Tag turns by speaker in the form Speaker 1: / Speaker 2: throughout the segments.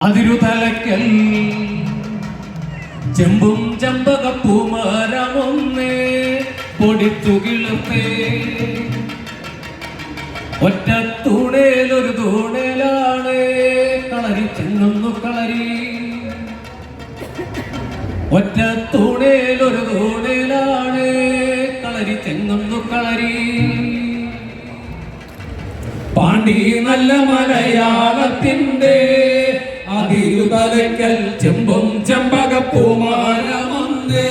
Speaker 1: അതിരുതലക്കൽ. ചെമ്പും ചെമ്പകപ്പൂമരമൊന്നേ പൊടിച്ചു കിളുത്തേ. ഒറ്റ തൂണേലൊരു തൂണേലാണ് കളരി ചെങ്ങുന്നു കളരി. ഒറ്റ തൂണേലൊരു തൂണേലാണ് കളരി ചെങ്ങുന്നു കളരി. പാണ്ടി നല്ല മലയാളത്തിന്റെ അതിരുതലക്കൽ ചെമ്പും ചെമ്പകപ്പൂമാരമൊന്നേ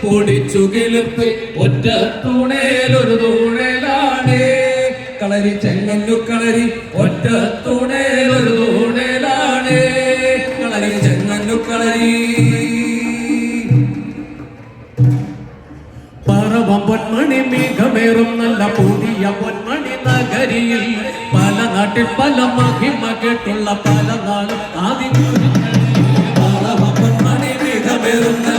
Speaker 1: പൊടിച്ചു കിളിപ്പ് ഒറ്റ തൂണേലൊരു തൂണേലാണ്. കളരി ചെങ്ങന്നു കളരി ഒറ്റ തൂണേലൊരു തൂണേലാണ്. കളരി ചെങ്ങന്നു കളരി. പറവം പൊന്മണി മേഘമേറും നല്ല പുതിയ നഗരിയിൽ പല മഹിമ കേട്ടുള്ള പല നാളും. ആദ്യം മണി പൊന്മണി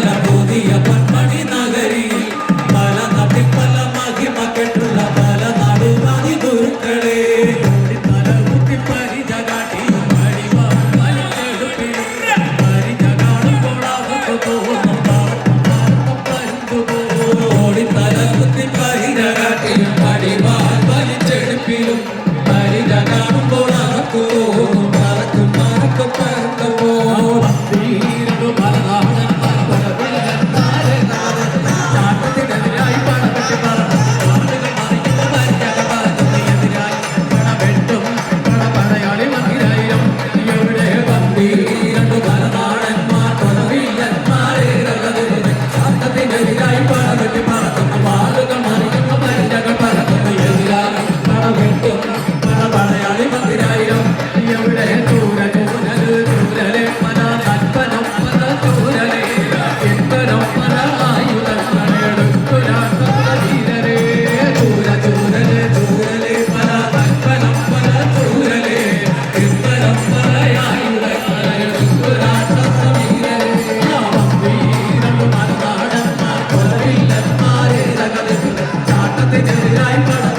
Speaker 1: ചാട്ടത്തിനെതിരായി പടവെട്ടി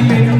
Speaker 1: Amen.